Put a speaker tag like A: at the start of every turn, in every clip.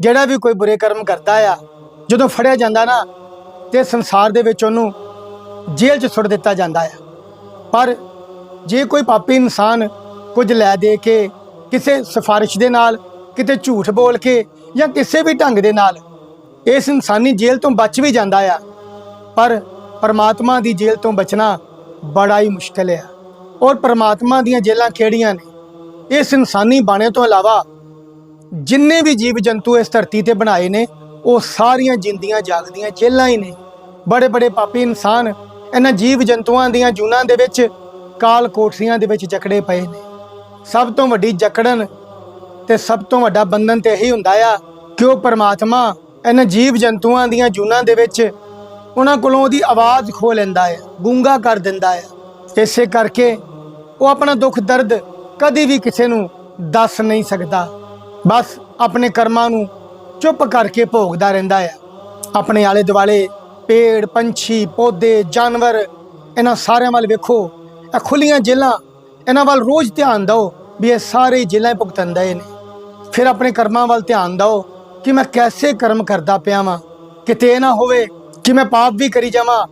A: ਜਿਹੜਾ ਵੀ ਕੋਈ ਬੁਰੇ ਕਰਮ ਕਰਦਾ ਆ, ਜਦੋਂ ਫੜਿਆ ਜਾਂਦਾ ਨਾ, ਤੇ ਸੰਸਾਰ ਦੇ ਵਿੱਚ ਉਹਨੂੰ ਜੇਲ੍ਹ 'ਚ ਸੁੱਟ ਦਿੱਤਾ ਜਾਂਦਾ ਆ। ਪਰ ਜੇ ਕੋਈ ਪਾਪੀ ਇਨਸਾਨ ਕੁਝ ਲੈ ਦੇ ਕੇ, ਕਿਸੇ ਸਿਫਾਰਿਸ਼ ਦੇ ਨਾਲ, ਕਿਤੇ ਝੂਠ ਬੋਲ ਕੇ ਜਾਂ ਕਿਸੇ ਵੀ ਢੰਗ ਦੇ ਨਾਲ, ਇਸ ਇਨਸਾਨੀ ਜੇਲ੍ਹ ਤੋਂ ਬਚ ਵੀ ਜਾਂਦਾ ਆ। ਪਰ ਪਰਮਾਤਮਾ ਦੀ ਜੇਲ੍ਹ ਤੋਂ ਬਚਣਾ ਬੜਾ ਹੀ ਮੁਸ਼ਕਲ ਆ। ਔਰ ਪਰਮਾਤਮਾ ਦੀਆਂ ਜੇਲ੍ਹਾਂ ਕਿਹੜੀਆਂ ਨੇ? ਇਸ ਇਨਸਾਨੀ ਬਾਣੇ ਤੋਂ ਇਲਾਵਾ ਜਿੰਨੇ ਵੀ ਜੀਵ ਜੰਤੂ ਇਸ ਧਰਤੀ ਤੇ ਬਣਾਏ ਨੇ, ਉਹ ਸਾਰੀਆਂ ਜਿੰਦੀਆਂ ਜਾਗਦੀਆਂ ਜੇਲ੍ਹਾਂ ਹੀ ਨੇ। ਬੜੇ ਬੜੇ ਪਾਪੀ ਇਨਸਾਨ ਇਹਨਾਂ ਜੀਵ ਜੰਤੂਆਂ ਦੀਆਂ ਜੂਨਾਂ ਦੇ ਵਿੱਚ ਕਾਲ ਕੋਠਰੀਆਂ ਦੇ ਵਿੱਚ ਜਕੜੇ ਪਏ ਨੇ। ਸਭ ਤੋਂ ਵੱਡੀ ਜਕੜਨ ਤੇ ਸਭ ਤੋਂ ਵੱਡਾ ਬੰਧਨ ਤੇ ਇਹੀ ਹੁੰਦਾ ਆ ਕਿ ਉਹ ਪਰਮਾਤਮਾ ਇਹਨਾਂ ਜੀਵ ਜੰਤੂਆਂ ਦੀਆਂ ਜੂਨਾਂ ਦੇ ਵਿੱਚ ਉਹਨਾਂ ਕੋਲੋਂ ਉਹਦੀ ਆਵਾਜ਼ ਖੋ ਲੈਂਦਾ ਹੈ ਗੂੰਗਾ ਕਰ ਦਿੰਦਾ ਹੈ ਇਸੇ ਕਰਕੇ ਉਹ ਆਪਣਾ ਦੁੱਖ ਦਰਦ ਕਦੀ ਵੀ ਕਿਸੇ ਨੂੰ ਦੱਸ ਨਹੀਂ ਸਕਦਾ। ਬਸ ਆਪਣੇ ਕਰਮਾਂ ਨੂੰ ਚੁੱਪ ਕਰਕੇ ਭੋਗਦਾ ਰਹਿੰਦਾ ਆ ਆਪਣੇ ਆਲੇ ਦੁਆਲੇ ਪੇੜ, ਪੰਛੀ, ਪੌਦੇ, ਜਾਨਵਰ, ਇਹਨਾਂ ਸਾਰਿਆਂ ਵੱਲ ਵੇਖੋ। ਇਹ ਖੁੱਲੀਆਂ ਜੇਲਾਂ ਇਹਨਾਂ ਵੱਲ ਰੋਜ਼ ਧਿਆਨ ਦਿਓ ਵੀ ਇਹ ਸਾਰੇ ਜੇਲਾਂ ਹੀ ਨੇ। ਫਿਰ ਆਪਣੇ ਕਰਮਾਂ ਵੱਲ ਧਿਆਨ ਦਿਓ ਕਿ ਮੈਂ ਕੈਸੇ ਕਰਮ ਕਰਦਾ ਪਿਆ ਵਾਂ। ਕਿਤੇ ਇਹ ਨਾ ਹੋਵੇ ਕਿ ਮੈਂ ਪਾਪ ਵੀ ਕਰੀ ਜਾਵਾਂ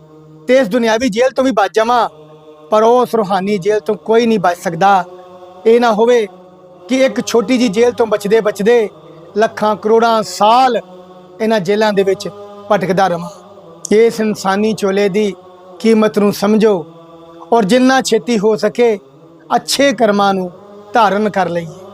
A: ਤੇ ਇਸ ਦੁਨਿਆਵੀ ਜੇਲ੍ਹ ਤੋਂ ਵੀ ਬਚ ਜਾਵਾਂ। ਪਰ ਉਸ ਰੂਹਾਨੀ ਜੇਲ੍ਹ ਤੋਂ ਕੋਈ ਨਹੀਂ ਬਚ ਸਕਦਾ। ਇਹ ਨਾ ਹੋਵੇ ਕਿ ਇੱਕ ਛੋਟੀ ਜੀ ਜੇਲ੍ਹ ਤੋਂ ਬਚਦੇ ਬਚਦੇ ਲੱਖਾਂ ਕਰੋੜਾਂ ਸਾਲ ਇਹਨਾਂ ਜੇਲ੍ਹਾਂ ਦੇ ਵਿੱਚ ਭਟਕਦਾ ਰਵਾਂ ਇਸ ਇਨਸਾਨੀ ਚੋਲੇ ਦੀ ਕੀਮਤ ਨੂੰ ਸਮਝੋ ਔਰ ਜਿੰਨਾ ਛੇਤੀ ਹੋ ਸਕੇ ਅੱਛੇ ਕਰਮਾਂ ਨੂੰ ਧਾਰਨ ਕਰ ਲਈਏ।